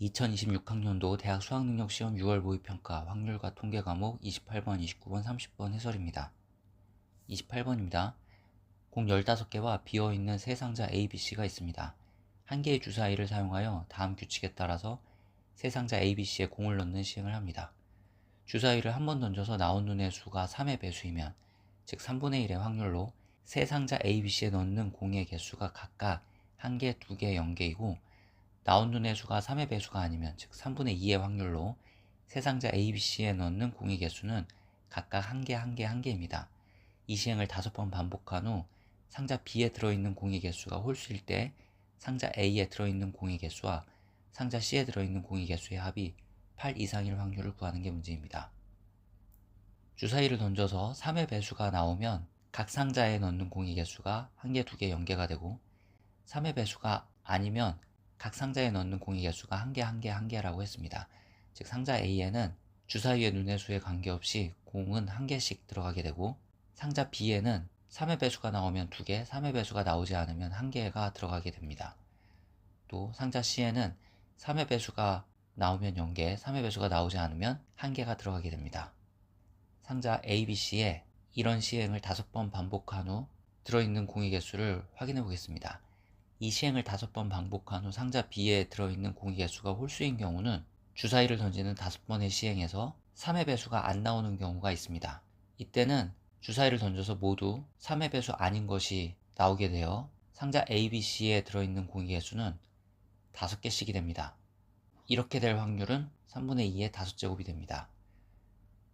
2026학년도 대학 수학능력시험 6월 모의평가 확률과 통계 과목 28번, 29번, 30번 해설입니다. 28번입니다. 공 15개와 비어있는 세 상자 A, B, C가 있습니다. 한 개의 주사위를 사용하여 다음 규칙에 따라서 세 상자 A, B, C에 공을 넣는 시행을 합니다. 주사위를 한 번 던져서 나온 눈의 수가 3의 배수이면 즉 3분의 1의 확률로 세 상자 A, B, C에 넣는 공의 개수가 각각 1개, 2개, 0개이고 나온 눈의 수가 3의 배수가 아니면 즉 3분의 2의 확률로 세 상자 A, B, C에 넣는 공의 개수는 각각 1개, 1개, 1개입니다. 이 시행을 다섯 번 반복한 후 상자 B에 들어있는 공의 개수가 홀수일 때 상자 A에 들어있는 공의 개수와 상자 C에 들어있는 공의 개수의 합이 8 이상일 확률을 구하는 게 문제입니다. 주사위를 던져서 3의 배수가 나오면 각 상자에 넣는 공의 개수가 1개, 2개, 0개가 되고 3의 배수가 아니면 각 상자에 넣는 공의 개수가 1개, 1개, 1개라고 했습니다. 즉 상자 A에는 주사위의 눈의 수에 관계없이 공은 1개씩 들어가게 되고 상자 B에는 3의 배수가 나오면 2개, 3의 배수가 나오지 않으면 1개가 들어가게 됩니다. 또 상자 C에는 3의 배수가 나오면 0개, 3의 배수가 나오지 않으면 1개가 들어가게 됩니다. 상자 A, B, C에 이런 시행을 다섯 번 반복한 후 들어있는 공의 개수를 확인해 보겠습니다. 이 시행을 다섯 번 반복한 후 상자 B에 들어있는 공의 개수가 홀수인 경우는 주사위를 던지는 다섯 번의 시행에서 3의 배수가 안 나오는 경우가 있습니다. 이때는 주사위를 던져서 모두 3의 배수 아닌 것이 나오게 되어 상자 A, B, C에 들어있는 공의 개수는 5개씩이 됩니다. 이렇게 될 확률은 3분의 2의 5제곱이 됩니다.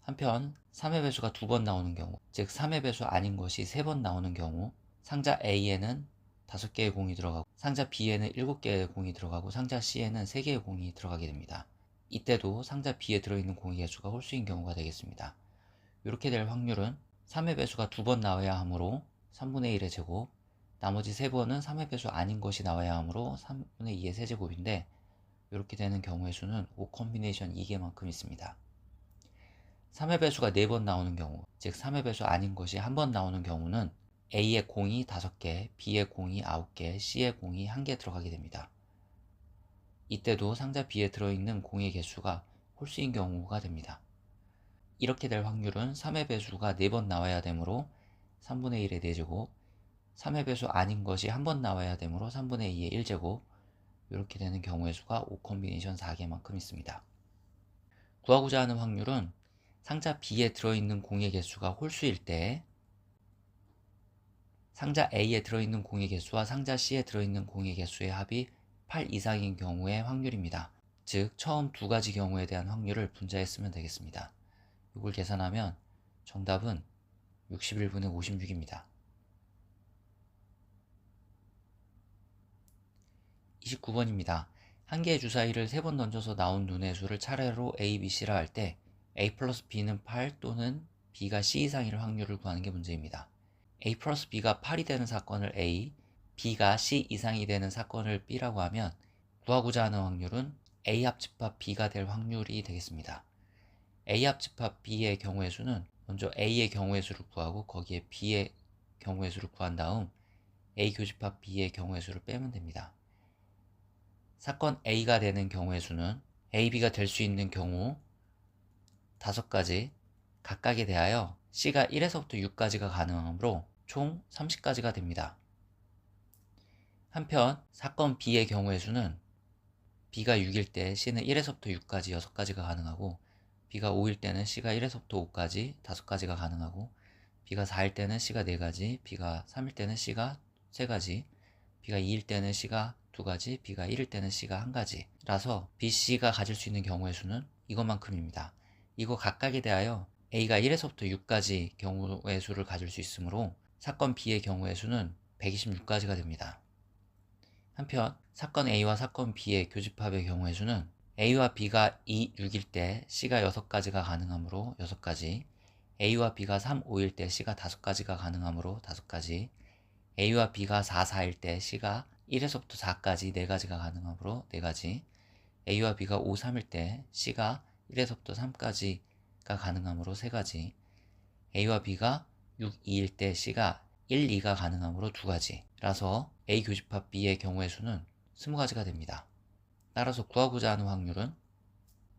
한편 3의 배수가 두 번 나오는 경우, 즉 3의 배수 아닌 것이 3번 나오는 경우 상자 A에는 5개의 공이 들어가고 상자 B에는 7개의 공이 들어가고 상자 C에는 3개의 공이 들어가게 됩니다. 이때도 상자 B에 들어있는 공의 개수가 홀수인 경우가 되겠습니다. 이렇게 될 확률은 3의 배수가 두 번 나와야 하므로 3분의 1의 제곱, 나머지 3번은 3의 배수 아닌 것이 나와야 하므로 3분의 2의 세제곱인데 이렇게 되는 경우의 수는 5 콤비네이션 2개만큼 있습니다. 3의 배수가 4번 나오는 경우, 즉 3의 배수 아닌 것이 한 번 나오는 경우는 A의 공이 5개, B의 공이 9개, C의 공이 1개 들어가게 됩니다. 이때도 상자 B에 들어있는 공의 개수가 홀수인 경우가 됩니다. 이렇게 될 확률은 3의 배수가 4번 나와야 되므로 3분의 1의 4제곱, 3의 배수 아닌 것이 한 번 나와야 되므로 3분의 2의 1제곱, 이렇게 되는 경우의 수가 5 콤비네이션 4개만큼 있습니다. 구하고자 하는 확률은 상자 B에 들어있는 공의 개수가 홀수일 때 상자 A에 들어있는 공의 개수와 상자 C에 들어있는 공의 개수의 합이 8 이상인 경우의 확률입니다. 즉 처음 두 가지 경우에 대한 확률을 분자해 쓰면 되겠습니다. 이걸 계산하면 정답은 61분의 56입니다. 29번입니다. 한 개의 주사위를 세 번 던져서 나온 눈의 수를 차례로 A, B, C라 할 때 A 플러스 B는 8 또는 B가 C 이상일 확률을 구하는 게 문제입니다. A 플러스 B가 8이 되는 사건을 A, B가 C 이상이 되는 사건을 B라고 하면 구하고자 하는 확률은 A 합집합 B가 될 확률이 되겠습니다. A 합집합 B의 경우의 수는 먼저 A의 경우의 수를 구하고 거기에 B의 경우의 수를 구한 다음 A 교집합 B의 경우의 수를 빼면 됩니다. 사건 A가 되는 경우의 수는 A, B가 될 수 있는 경우 다섯 가지 각각에 대하여 C가 1에서부터 6까지가 가능하므로 총 30가지가 됩니다. 한편 사건 B의 경우의 수는 B가 6일 때 C는 1에서부터 6까지 6가지가 가능하고 B가 5일 때는 C가 1에서부터 5까지 5가지가 가능하고 B가 4일 때는 C가 4가지, B가 3일 때는 C가 3가지, B가 2일 때는 C가 2가지, B가 1일 때는 C가 1가지라서 B, C가 가질 수 있는 경우의 수는 이것만큼입니다. 이거 각각에 대하여 A가 1에서부터 6까지 경우의 수를 가질 수 있으므로 사건 B의 경우의 수는 126가지가 됩니다. 한편 사건 A와 사건 B의 교집합의 경우의 수는 A와 B가 2, 6일 때 C가 6가지가 가능하므로 6가지, A와 B가 3, 5일 때 C가 5가지가 가능하므로 5가지, A와 B가 4, 4일 때 C가 1에서부터 4까지 4가지가 가능하므로 4가지, A와 B가 5, 3일 때 C가 1에서부터 3까지가 가능하므로 3가지, A와 B가 6, 2일 때 C가 1, 2가 가능하므로 2가지라서 A 교집합 B의 경우의 수는 20가지가 됩니다. 따라서 구하고자 하는 확률은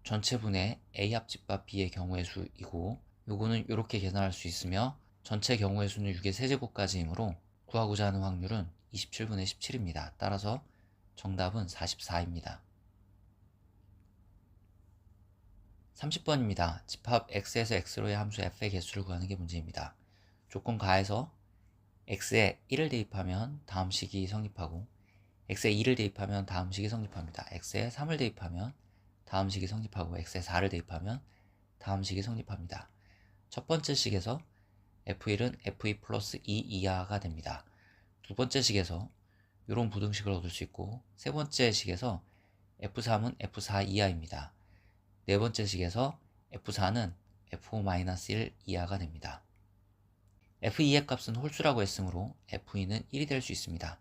전체분의 A 합집합 B의 경우의 수이고 요거는 이렇게 계산할 수 있으며 전체 경우의 수는 6의 세제곱까지이므로 구하고자 하는 확률은 27분의 17입니다. 따라서 정답은 44입니다. 30번입니다. 집합 x에서 x로의 함수 f의 개수를 구하는 게 문제입니다. 조건 가에서 x에 1을 대입하면 다음 식이 성립하고 x에 2를 대입하면 다음 식이 성립합니다. x에 3을 대입하면 다음 식이 성립하고 x에 4를 대입하면 다음 식이 성립합니다. 첫 번째 식에서 f1은 f2 플러스 2 이하가 됩니다. 두 번째 식에서 이런 부등식을 얻을 수 있고 세 번째 식에서 f3은 f4 이하입니다. 네 번째 식에서 f4는 f5-1 이하가 됩니다. F2의 값은 홀수라고 했으므로 f2는 1이 될 수 있습니다.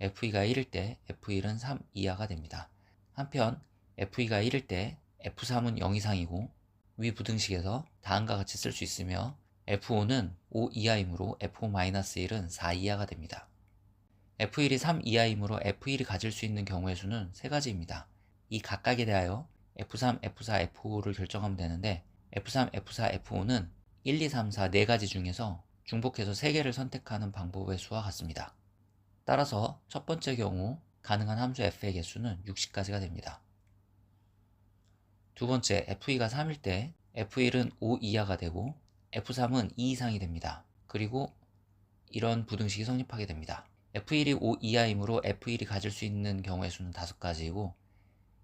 f2가 1일 때 f1은 3 이하가 됩니다. 한편 f2가 1일 때 f3은 0 이상이고 위 부등식에서 다음과 같이 쓸 수 있으며 f5는 5 이하이므로 f5-1은 4 이하가 됩니다. f1이 3 이하이므로 f1이 가질 수 있는 경우의 수는 세 가지입니다. 이 각각에 대하여 F3, F4, F5를 결정하면 되는데 F3, F4, F5는 1, 2, 3, 4 4가지 중에서 중복해서 3개를 선택하는 방법의 수와 같습니다. 따라서 첫 번째 경우 가능한 함수 f의 개수는 60까지가 됩니다. 두 번째 f2가 3일 때 f1은 5 이하가 되고 f3은 2 이상이 됩니다. 그리고 이런 부등식이 성립하게 됩니다. f1이 5 이하이므로 f1이 가질 수 있는 경우의 수는 5가지이고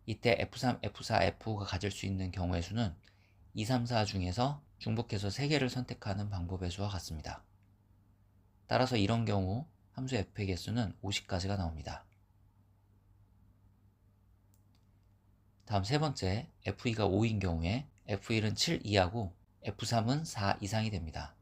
이때 F3, F4, F5가 가질 수 있는 경우의 수는 2, 3, 4 중에서 중복해서 3개를 선택하는 방법의 수와 같습니다. 따라서 이런 경우 함수 f의 개수는 50까지가 나옵니다. 다음 세 번째, f2가 5인 경우에 f1은 7 이하고 f3은 4 이상이 됩니다.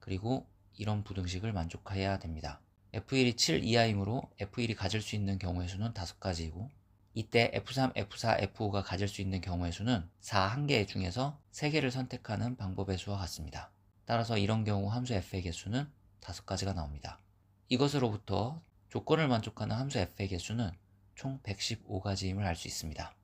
그리고 이런 부등식을 만족해야 됩니다. f1이 7 이하이므로 f1이 가질 수 있는 경우의 수는 5가지이고 이때 F3, F4, F5가 가질 수 있는 경우의 수는 4 1개 중에서 3개를 선택하는 방법의 수와 같습니다. 따라서 이런 경우 함수 f의 개수는 5가지가 나옵니다. 이것으로부터 조건을 만족하는 함수 f의 개수는 총 115가지임을 알 수 있습니다.